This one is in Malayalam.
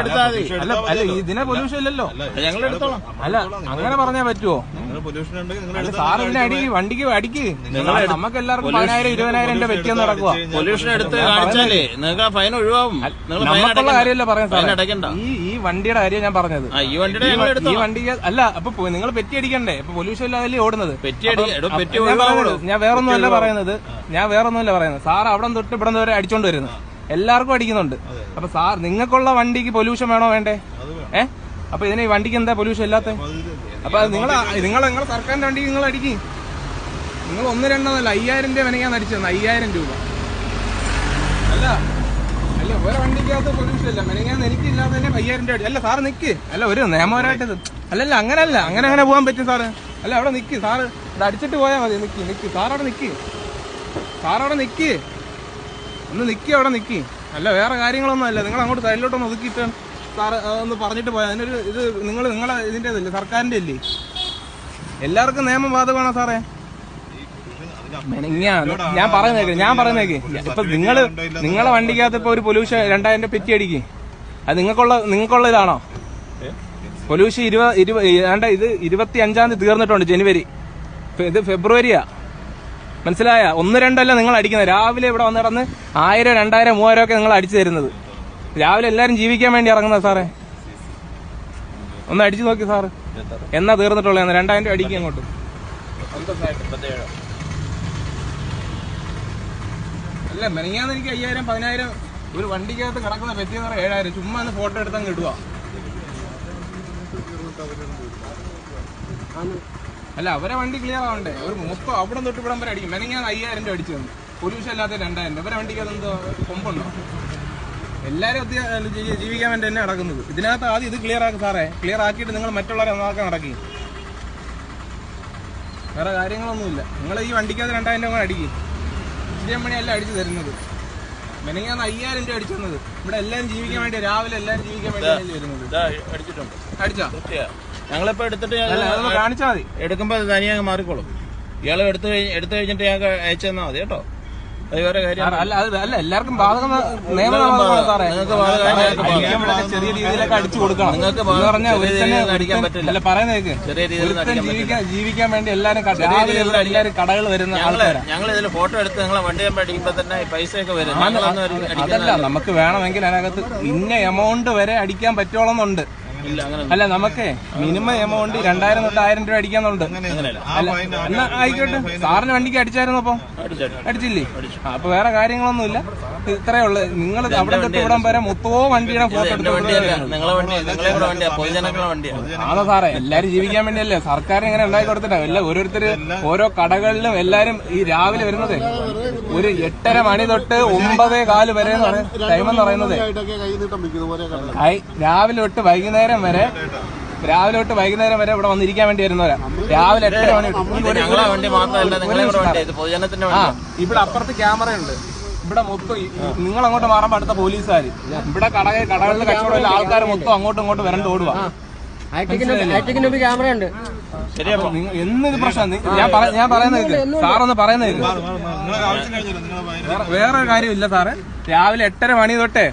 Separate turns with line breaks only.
എടുത്താൽ മതി.
അല്ല അല്ല ഇതിനെ പൊല്യൂഷൻ ഇല്ലല്ലോ.
ഞങ്ങൾ എടുത്തോളാം.
അല്ല അങ്ങനെ പറഞ്ഞാ പറ്റുമോ
നിങ്ങൾ പൊല്യൂഷൻ ഉണ്ടെങ്കിൽ നിങ്ങൾ
അല്ല സാർ ഇതിനെ അടിക്ക് വണ്ടിക്ക് അടിക്ക് നമുക്ക് എല്ലാവർക്കും പതിനായിരം ഇരുപതിനായിരം എന്റെ പറ്റിയെന്ന് നടക്കുക
പൊല്യൂഷൻ എടുത്ത് കാണിച്ചാലേ നിങ്ങൾക്ക് ആ ഫൈൻ ഒഴിവാകും നിങ്ങൾ
നമുക്കുള്ള കാര്യമല്ല പറയാൻ
സാർ
ഈ ഈ വണ്ടിയുടെ കാര്യം ഞാൻ പറഞ്ഞത്.
ഈ വണ്ടിയുടെ
ഈ വണ്ടിക്ക് അല്ല അപ്പൊ നിങ്ങൾ പെറ്റി അടിക്കണ്ടേ? ഇപ്പൊ പൊല്യൂഷൻ ഇല്ലാതല്ലേ ഓടുന്നത്?
ഞാൻ അടി അല്ല പെറ്റി
ഞാൻ പറയുന്നത് ഞാൻ വേറൊന്നുമല്ല പറയുന്നത് ഞാൻ വേറൊന്നുമല്ല പറയുന്നത്. സാർ അവിടെ തൊട്ട് ഇവിടെ വരെ അടിച്ചോണ്ട് വരുന്നു. എല്ലാവർക്കും അടിക്കുന്നുണ്ട്. അപ്പൊ സാർ നിങ്ങൾക്കുള്ള വണ്ടിക്ക് പൊല്യൂഷൻ വേണോ വേണ്ടേ? ഏ? അപ്പൊ ഇതിന് ഈ വണ്ടിക്ക് എന്താ പൊല്യൂഷൻ ഇല്ലാത്ത? അപ്പൊ നിങ്ങൾ നിങ്ങൾ നിങ്ങൾ സർക്കാരിന്റെ വണ്ടിക്ക് നിങ്ങൾ അടിക്കും. നിങ്ങൾ ഒന്ന് രണ്ടെന്നല്ല അയ്യായിരം രൂപ വേണമെങ്കിൽ അടിച്ചു തന്നെ അയ്യായിരം രൂപ. അല്ല അല്ല ഒരു വണ്ടിക്കകത്ത് പൊല്യൂഷൻ ഇല്ല. മെനങ്ങാൻ എനിക്കില്ലാതെ തന്നെ അയ്യായിരം രൂപ അടിച്ചു അല്ല സാർ നിക്ക്. അല്ല ഒരു നിയമപരമായിട്ട് അല്ലല്ല അങ്ങനല്ല. അങ്ങനെ അങ്ങനെ പോകാൻ പറ്റും സാറ്. അല്ല അവിടെ നിക്ക്. സാറ് ഇത് അടിച്ചിട്ട് പോയാൽ മതി. നിക്ക് നിക്ക്. സാറവിടെ നിൽക്ക് നിക്ക്. സാറവിടെ നിക്ക്. ഒന്ന് നിൽക്കി അവിടെ നിൽക്കി അല്ല വേറെ കാര്യങ്ങളൊന്നും അല്ല. നിങ്ങൾ അങ്ങോട്ട് സൈഡിലോട്ടൊന്ന് ഒതുക്കിയിട്ട് സാറ് ഒന്ന് പറഞ്ഞിട്ട് പോയാൽ അതിനൊരു ഇത് നിങ്ങൾ നിങ്ങളെ ഇതിന്റെ ഇതല്ലേ സർക്കാരിന്റെ അല്ലേ എല്ലാവർക്കും നിയമം ബാധകമാണോ സാറേ? ഞാൻ പറയുന്നേക്ക് ഞാൻ പറയുന്നേക്ക് ഇപ്പൊ നിങ്ങൾ നിങ്ങളെ വണ്ടിക്കകത്ത് ഇപ്പൊ ഒരു പൊല്യൂഷൻ രണ്ടായിരം രൂപ പെറ്റി അടിക്ക്. അത് നിങ്ങൾക്കുള്ള നിങ്ങൾക്കുള്ള ഇതാണോ? പൊല്യൂഷൻ ഇരുപത് ഇരുപത് ഇത് ഇരുപത്തി അഞ്ചാം തീയതി തീർന്നിട്ടുണ്ട് ജനുവരി. ഇത് ഫെബ്രുവരിയാ. മനസ്സിലായ? ഒന്ന് രണ്ടല്ല നിങ്ങൾ അടിക്കുന്നത്. രാവിലെ ഇവിടെ വന്ന് കിടന്ന് ആയിരം രണ്ടായിരം മൂവായിരം ഒക്കെ നിങ്ങൾ അടിച്ചു തരുന്നത്. രാവിലെ എല്ലാവരും ജീവിക്കാൻ വേണ്ടി ഇറങ്ങുന്നത് സാറേ. ഒന്ന് അടിച്ചു നോക്കി സാറ്. എന്നാ തീർന്നിട്ടുള്ള? രണ്ടായിരം രൂപ അടിക്കുക അങ്ങോട്ട്. അല്ല മെനങ്ങാന്ന് എനിക്ക് അയ്യായിരം പതിനായിരം ഒരു വണ്ടിക്കകത്ത് കിടക്കുന്ന പറ്റിയെന്ന് പറയാം ഏഴായിരം. ചുമ്മാ ഒന്ന് ഫോട്ടോ എടുത്തങ്ങ് ഇടുക അല്ല അവരെ വണ്ടി ക്ലിയർ ആവണ്ടേ? ഒരു മൊത്തം അവിടെ തൊട്ട് ഇവിടം വരെ അടിക്കും. വേണമെങ്കിൽ ഞാൻ അയ്യായിരം രൂപ അടിച്ചു തന്നു. പൊല്യൂഷൻ അല്ലാത്ത രണ്ടായിരം രൂപ. അവരെ വണ്ടിക്ക് എന്തോ കൊമ്പുണ്ടോ? എല്ലാവരും ജീവിക്കാൻ വേണ്ടി തന്നെ നടക്കുന്നത്. ഇതിനകത്ത് ആദ്യം ഇത് ക്ലിയർ ആക്കും സാറേ. ക്ലിയർ ആക്കിയിട്ട് നിങ്ങൾ മറ്റുള്ളവരെ നന്നാക്കാൻ നടക്കി. വേറെ കാര്യങ്ങളൊന്നുമില്ല. നിങ്ങൾ ഈ വണ്ടിക്കകത്ത് രണ്ടായിരം രൂപ അടിക്കും. ഇത്രയും മണിയല്ല അടിച്ചു തരുന്നത്. മെനങ്ങാന്ന് അയ്യായിരം രൂപ അടിച്ചു തന്നത്. ഇവിടെ എല്ലാവരും ജീവിക്കാൻ വേണ്ടി രാവിലെ എല്ലാവരും ജീവിക്കാൻ വേണ്ടി വരുന്നത്.
അടിച്ചിട്ടുണ്ട്.
അടിച്ചാ?
ഞങ്ങളിപ്പോ എടുത്തിട്ട്
കാണിച്ചാൽ മതി.
എടുക്കുമ്പോ അത് തനിയെ മാറിക്കോളും. ഇയാളെ എടുത്തു കഴിഞ്ഞ് എടുത്തു കഴിഞ്ഞിട്ട് ഞങ്ങൾക്ക് അയച്ചു തന്നാ മതി കേട്ടോ. അത് വേറെ കാര്യം
അല്ല അല്ല എല്ലാവർക്കും ബാധകം ചെറിയ രീതിയിലൊക്കെ അടിച്ചു കൊടുക്കണം.
നിങ്ങൾക്ക് അടിക്കാൻ പറ്റില്ല.
പറയുന്നേക്ക്
ചെറിയ രീതിയിൽ
ജീവിക്കാൻ ജീവിക്കാൻ വേണ്ടി എല്ലാരും എല്ലാരും കടകൾ വരുന്ന ആൾക്കാരാണ്
ഞങ്ങൾ ഇതിൽ ഫോട്ടോ എടുത്ത് നിങ്ങളെ വണ്ടി അടിക്കുമ്പോ തന്നെ പൈസയൊക്കെ വരും.
അതല്ല നമുക്ക് വേണമെങ്കിൽ അതിനകത്ത് ഇന്ന എമൗണ്ട് വരെ അടിക്കാൻ
അങ്ങനെ
അല്ല നമുക്ക് മിനിമം എമൗണ്ട് രണ്ടായിരം തൊട്ട് ആയിരം രൂപ അടിക്കാന്നുണ്ട്. അല്ല എന്നാ ആയിക്കോട്ടെ സാറിന് വണ്ടിക്ക് അടിച്ചായിരുന്നു അപ്പൊ? അടിച്ചില്ലേ? അപ്പൊ വേറെ കാര്യങ്ങളൊന്നുമില്ല. ഇത്രേ ഉള്ളു. നിങ്ങൾ അവിടെ തൊട്ട് ഇവിടം വരെ മൊത്തമോ വണ്ടിയുടെ ഫോട്ടോ ആണോ സാറേ? എല്ലാരും ജീവിക്കാൻ വേണ്ടിയല്ലേ? സർക്കാർ ഇങ്ങനെ ഉണ്ടാക്കി കൊടുത്തിട്ടാ. എല്ലാ ഓരോരുത്തര് ഓരോ കടകളിലും എല്ലാരും ഈ രാവിലെ വരുന്നത്. ഒരു എട്ടര മണി തൊട്ട് ഒമ്പതേ കാൽ വരെ ടൈം എന്ന് പറയുന്നത്. രാവിലെ തൊട്ട് വൈകുന്നേരം വരെ രാവിലെ തൊട്ട് വൈകുന്നേരം വരെ ഇവിടെ വന്നിരിക്കാൻ വേണ്ടി വരുന്നവരാ. രാവിലെ എട്ടര മണി ആ ഇവിടെ അപ്പുറത്ത് ക്യാമറ ഉണ്ട് ഇവിടെ മൊത്തം നിങ്ങൾ അങ്ങോട്ട് മാറുമ്പോ അടുത്ത പോലീസുകാർ ഇവിടെ കട കടകളിൽ കച്ചവടം ആൾക്കാർ മൊത്തം അങ്ങോട്ടും ഇങ്ങോട്ടും വരണ്ട് ഓടുക
ഹൈടെക്കിന് മുമ്പ് ക്യാമറ ഉണ്ട്.
ശരിയപ്പോ
നിങ്ങൾ എന്നിത് പ്രശ്നം ഞാൻ ഞാൻ പറയുന്നത് സാറൊന്ന് പറയുന്നത് വേറെ കാര്യമില്ല സാറേ. രാവിലെ എട്ടര മണി തൊട്ടേ